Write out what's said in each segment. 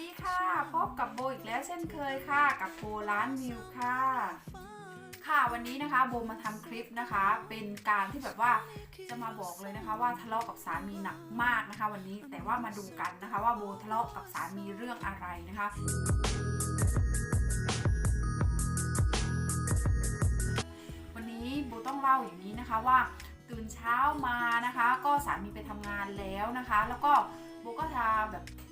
ดีค่ะ พบกับโบอีกแล้วเช่นเคยค่ะ กับโบร้านวิวค่ะ ค่ะวันนี้นะคะโบมาทำคลิปนะคะ เป็นการที่แบบว่าจะมาบอกเลยนะคะ ว่าทะเลาะกับสามีหนักมากนะคะ วันนี้แต่ว่ามาดูกันนะคะ ว่าโบทะเลาะกับสามีเรื่องอะไรนะคะวันนี้โบต้องเล่าอย่างนี้นะคะว่าตื่นเช้ามานะคะ ก็สามีไปทำงานแล้วนะคะ แล้วก็โบก็ทาแบบเอ่อ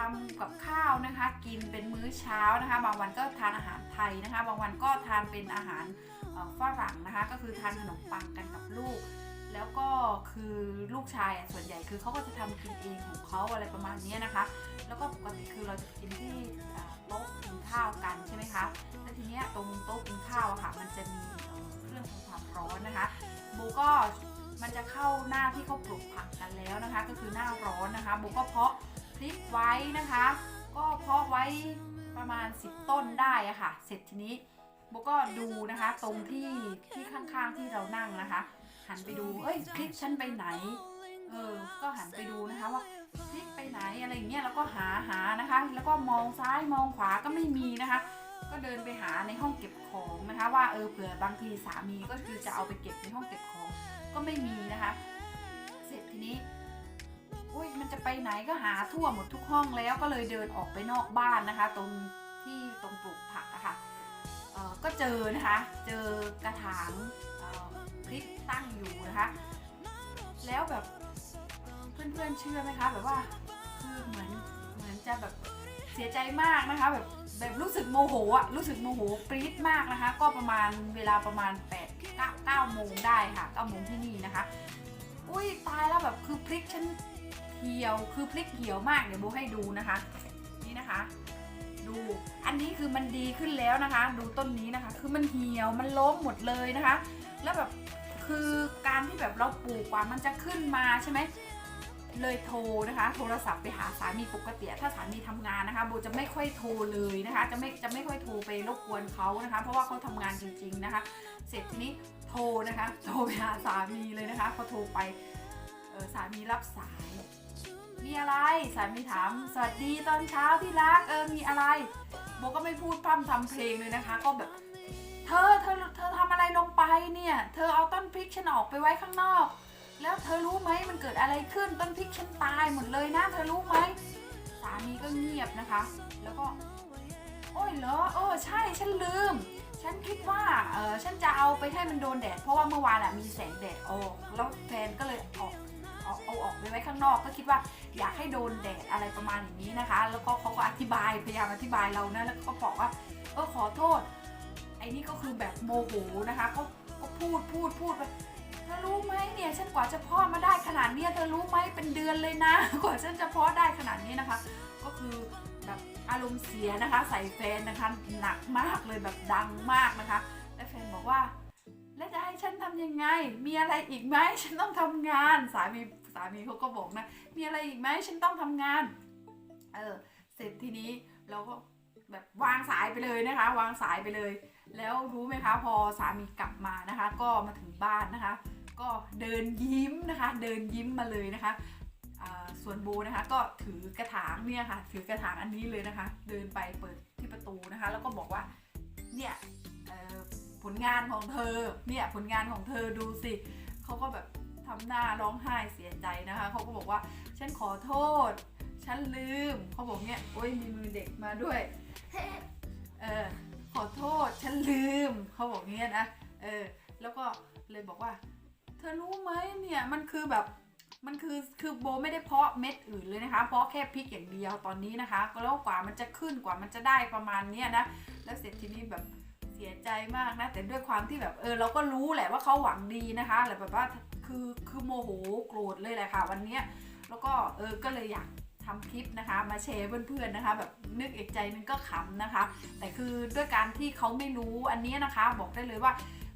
ทำกับข้าวนะคะ กินเป็นมื้อเช้านะคะ บางวันก็ทานอาหารไทยนะคะ บางวันก็ทานเป็นอาหารฝรั่งนะคะ ก็คือทานขนมปังกันกับลูก แล้วก็คือลูกชายส่วนใหญ่คือเขาก็จะทำกินเองของเขาอะไรประมาณนี้นะคะ แล้วก็ปกติคือเราจะกินที่โต๊ะกินข้าวกันใช่ไหมคะแล้วทีเนี้ยตรงโต๊ะกินข้าวอะค่ะ มันจะมีเอ่อเครื่องทำความร้อนนะคะโบก็มันจะเข้าหน้าที่เขาปลูกผักกันแล้วนะคะ ก็คือหน้าร้อนนะคะโบก็เพาะ พริกไว้นะคะ ก็เพาะไว้ประมาณ 10 ต้นได้อะค่ะ เสร็จทีนี้โบก็ดูนะคะตรงที่ที่ข้างๆที่เรานั่งนะคะ หันไปดูเอ้ยพริกฉันไปไหนเออก็หันไปดูนะคะว่าพริกไปไหนอะไรอย่างเงี้ยแล้วก็หาหานะคะ แล้วก็มองซ้ายมองขวาก็ไม่มีนะคะ ก็เดินไปหาในห้องเก็บของนะคะ ว่าเออเผื่อบางทีสามีก็คือจะเอาไปเก็บในห้องเก็บของก็ไม่มีนะคะ เสร็จทีนี้ อุ้ยมันจะไปไหนก็หาทั่วหมดทุกห้องแล้วก็เลยเดินออกไปนอกบ้านนะคะ ตรงที่ตรงปลูกผักอะค่ะเอ่อก็เจอนะคะ เจอกระถางพริกตั้งอยู่นะคะ แล้วแบบเพื่อนๆเชื่อไหมคะ แบบว่าคือเหมือนเหมือนจะแบบเสียใจมากนะคะ แบบแบบรู้สึกโมโหอะรู้สึกโมโหปรี๊ดมากนะคะ ก็ประมาณเวลาประมาณ8 9 9โมงได้ค่ะ9โมงที่นี่นะคะ อุ้ยตายแล้วแบบคือพริกฉัน เหี่ยวคือพริกเหี่ยวมากเดี๋ยวโบให้ดูนะคะ นี่นะคะ ดูอันนี้คือมันดีขึ้นแล้วนะคะ ดูต้นนี้นะคะ คือมันเหี่ยวมันล้มหมดเลยนะคะ แล้วแบบคือการที่แบบเราปลูกกว่ามันจะขึ้นมาใช่ไหมเลยโทรนะคะ โทรศัพท์ไปหาสามีปกติถ้าสามีทำงานนะคะโบจะไม่ค่อยโทรเลยนะคะ จะไม่จะไม่ค่อยโทรไปรบกวนเขานะคะ เพราะว่าเขาทำงานจริง ๆนะคะ เสร็จทีนี้โทรนะคะ โทรไปหาสามีเลยนะคะพอโทรไปสามีรับสาย มีอะไรสามีถาม สวัสดีตอนเช้าที่รักเออมีอะไรโบก็ไม่พูดพร่ำทำเพลงเลยนะคะ ก็แบบ เธอเธอเธอทำอะไรลงไปเนี่ย เธอเอาต้นพริกฉันออกไปไว้ข้างนอก แล้วเธอรู้ไหมมันเกิดอะไรขึ้นต้นพริกฉันตายหมดเลยนะ เธอรู้ไหมสามีก็เงียบนะคะ แล้วก็ โอ้ยเหรอเออใช่ฉันลืม ฉันคิดว่าเออฉันจะเอาไปให้มันโดนแดด เพราะว่าเมื่อวานอะมีแสงแดดออกแล้วแฟนก็เลยออก เอาออกไปไว้ข้างนอก ก็คิดว่าอยากให้โดนแดดอะไรประมาณอย่างนี้นะคะ แล้วก็เขาก็อธิบายพยายามอธิบายเรานะแล้วก็บอกว่าเออขอโทษไอ้นี่ก็คือแบบโมโหนะคะก็ก็พูดพูดพูดไปเธอรู้ไหมเนี่ยฉันกว่าจะเพาะมาได้ขนาดนี้เธอรู้ไหมเป็นเดือนเลยนะ กว่าฉันจะเพาะได้ขนาดนี้นะคะ ก็คือแบบอารมณ์เสียนะคะ ใส่แฟนนะคะหนักมากเลยแบบดังมากนะคะ และแฟนบอกว่าแล้วจะให้ฉันทำยังไง มีอะไรอีกไหม ฉันต้องทำงาน สามี สามีเขาก็บอกนะ มีอะไรอีกไหมฉันต้องทำงาน เออ เสร็จทีนี้เราก็แบบวางสายไปเลยนะคะ วางสายไปเลย แล้วรู้ไหมคะพอสามีกลับมานะคะ ก็มาถึงบ้านนะคะ ก็เดินยิ้มนะคะ เดินยิ้มมาเลยนะคะส่วนโบนะคะก็ถือกระถางเนี่ยค่ะ ถือกระถางอันนี้เลยนะคะ เดินไปเปิดที่ประตูนะคะ แล้วก็บอกว่าเนี่ยผลงานของเธอเนี่ยผลงานของเธอดูสิเขาก็แบบ ทำหน้าร้องไห้เสียใจนะคะเขาก็บอกว่าฉันขอโทษ ฉันลืมเขาบอกเนี่ยโอ้ยมีมือเด็กมาด้วยเออขอโทษฉันลืมเขาบอกเงี้ยนะเออแล้วก็เลยบอกว่า เธอรู้ไหมเนี่ยมันคือแบบมันคือคือโบไม่ได้เพาะเม็ดอื่นเลยนะคะ เพาะแค่พริกอย่างเดียวตอนนี้นะคะก็แล้วกว่ามันจะขึ้นกว่ามันจะได้ประมาณเนี้ยนะแล้วเสร็จทีนี้แบบเสียใจมากนะแต่ด้วยความที่แบบเออเราก็รู้แหละว่าเขาหวังดีนะคะแต่แบบว่า คือคือโมโหโกรธเลยแหละค่ะวันนี้แล้วก็เออก็เลยอยากทำคลิปนะคะ มาแชร์เพื่อนๆนะคะ แบบนึกเอกใจนึงก็ขำนะคะ แต่คือด้วยการที่เขาไม่รู้อันนี้นะคะ บอกได้เลยว่า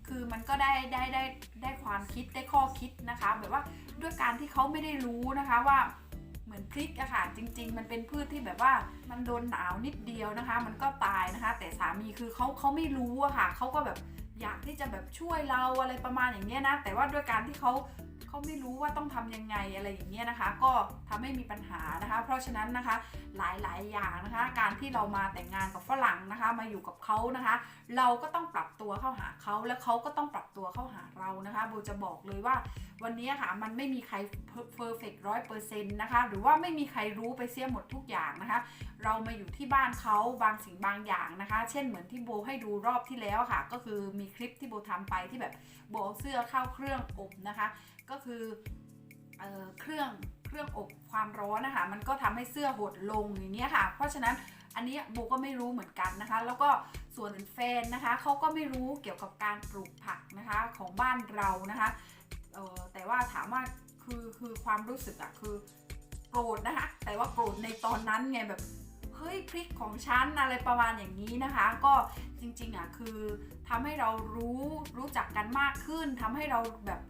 คือมันก็ได้ได้ได้ได้ความคิดได้ข้อคิดนะคะ แบบว่าด้วยการที่เขาไม่ได้รู้นะคะว่าเหมือนพริกอะค่ะ จริง ๆ มันเป็นพืชที่แบบว่ามันโดนหนาวนิดเดียวนะคะ มันก็ตายนะคะ แต่สามีคือเขาเขาไม่รู้อะค่ะเขาก็แบบ อยากที่จะแบบช่วยเราอะไรประมาณอย่างเงี้ยนะ แต่ว่าด้วยการที่เขาเขาไม่รู้ว่าต้องทำยังไงอะไรอย่างเงี้ยนะคะ ก็ทำให้มีปัญหาน เพราะฉะนั้นนะคะหลายๆ อย่างนะคะ การที่เรามาแต่งงานกับฝรั่งนะคะ มาอยู่กับเขานะคะ เราก็ต้องปรับตัวเข้าหาเขาและเขาก็ต้องปรับตัวเข้าหาเรานะคะโบจะบอกเลยว่าวันนี้ค่ะมันไม่มีใครเพอร์เฟกต์ร้อยเปอร์เซ็นต์นะคะ หรือว่าไม่มีใครรู้ไปเสียหมดทุกอย่างนะคะ เรามาอยู่ที่บ้านเขาบางสิ่งบางอย่างนะคะ เช่นเหมือนที่โบให้ดูรอบที่แล้วค่ะ ก็คือมีคลิปที่โบทำไปที่แบบโบเอาเสื้อเข้าเครื่องอบนะคะ ก็คือเครื่อง รื่องอบความร้อนนะคะ มันก็ทำให้เสื้อหดลงอย่างเงี้ยค่ะ เพราะฉะนั้นอันนี้โบก็ไม่รู้เหมือนกันนะคะ แล้วก็ส่วนแฟนนะคะเขาก็ไม่รู้เกี่ยวกับการปลูกผักนะคะของบ้านเรานะคะแต่ว่าถามว่าคือคือความรู้สึกอะคือโกรธนะคะ แต่ว่าโกรธในตอนนั้นไงแบบเฮ้ยพริกของฉันอะไรประมาณอย่างนี้นะคะ ก็จริงๆอะคือทำให้เรารู้รู้จักกันมากขึ้นทำให้เราแบบ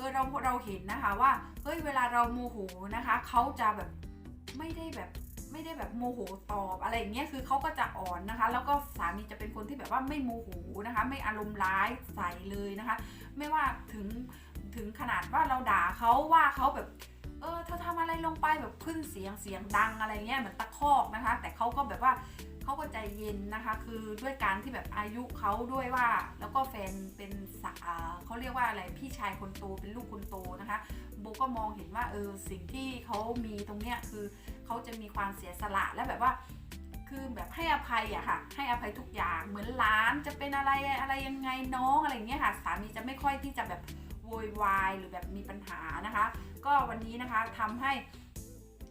ออเราเราเห็นนะคะว่าเฮ้ยเวลาเราโมโหนะคะเขาจะแบบไม่ได้แบบไม่ได้แบบโมโหตอบอะไรอย่างเงี้ยคือเขาก็จะอ่อนนะคะ แล้วก็สามีจะเป็นคนที่แบบว่าไม่โมโหนะคะ ไม่อารมณ์ร้ายใส่เลยนะคะ ไม่ว่าถึงถึงขนาดว่าเราด่าเขาว่าเขาแบบเออเธอทำอะไรลงไปแบบขึ้นเสียงเสียงดังอะไรเงี้ยเหมือนตะคอกนะคะ แต่เขาก็แบบว่า เขาก็ใจเย็นนะคะ คือด้วยการที่แบบอายุเขาด้วยว่า แล้วก็แฟนเป็นสาเขาเรียกว่าอะไรพี่ชายคนโตเป็นลูกคนโตนะคะโบก็มองเห็นว่าเออสิ่งที่เขามีตรงเนี้ยคือเขาจะมีความเสียสละและแบบว่าคือแบบให้อภัยอะค่ะ ให้อภัยทุกอย่างเหมือนหลานจะเป็นอะไรอะไรยังไงน้องอะไรเงี้ยค่ะสามีจะไม่ค่อยที่จะแบบโวยวายหรือแบบมีปัญหานะคะ ก็วันนี้นะคะทำให้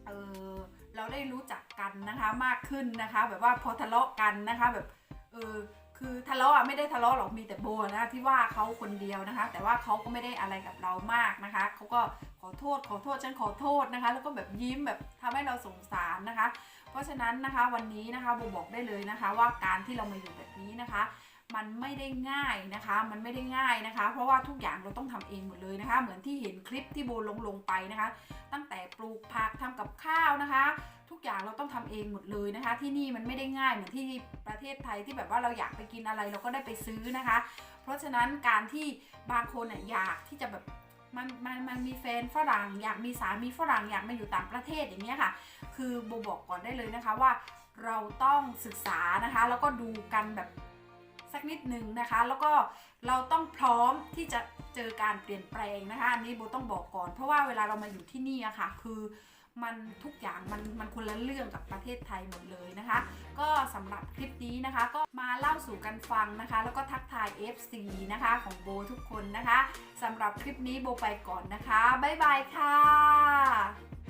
เออ เราได้รู้จักกันนะคะมากขึ้นนะคะ แบบว่าพอทะเลาะกันนะคะแบบเออคือทะเลาะอะไม่ได้ทะเลาะหรอกมีแต่โบนะะที่ว่าเขาคนเดียวนะคะ แต่ว่าเขาก็ไม่ได้อะไรกับเรามากนะคะเขาก็ขอโทษขอโทษฉันขอโทษนะคะ แล้วก็แบบยิ้มแบบทำให้เราสงสารนะคะ เพราะฉะนั้นนะคะวันนี้นะคะโบบอกได้เลยนะคะ ว่าการที่เรามาอยู่แบบนี้นะคะ มันไม่ได้ง่ายนะคะ มันไม่ได้ง่ายนะคะ เพราะว่าทุกอย่างเราต้องทำเองหมดเลยนะคะ เหมือนที่เห็นคลิปที่โบลงลงไปนะคะ ตั้งแต่ปลูกผักทำกับข้าวนะคะ ทุกอย่างเราต้องทำเองหมดเลยนะคะ ที่นี่มันไม่ได้ง่ายเหมือนที่ประเทศไทยที่แบบว่าเราอยากไปกินอะไรเราก็ได้ไปซื้อนะคะ เพราะฉะนั้นการที่บางคนน่ยอยากที่จะแบบมันมันมันมีแฟนฝรั่งอยากมีสามีฝรั่งอยากมาอยู่ต่างประเทศอย่างเงี้ยค่ะ คือโบบอกก่อนได้เลยนะคะว่าเราต้องศึกษานะคะ แล้วก็ดูกันแบบ สักนิดหนึ่งนะคะ แล้วก็เราต้องพร้อมที่จะเจอการเปลี่ยนแปลงนะคะ อันนี้โบต้องบอกก่อน เพราะว่าเวลาเรามาอยู่ที่นี่อะค่ะ คือมันทุกอย่างมันมันคนละเรื่องกับประเทศไทยหมดเลยนะคะ ก็สำหรับคลิปนี้นะคะ ก็มาเล่าสู่กันฟังนะคะ แล้วก็ทักทาย FC นะคะของโบทุกคนนะคะสำหรับคลิปนี้โบไปก่อนนะคะ บ๊ายบายค่ะ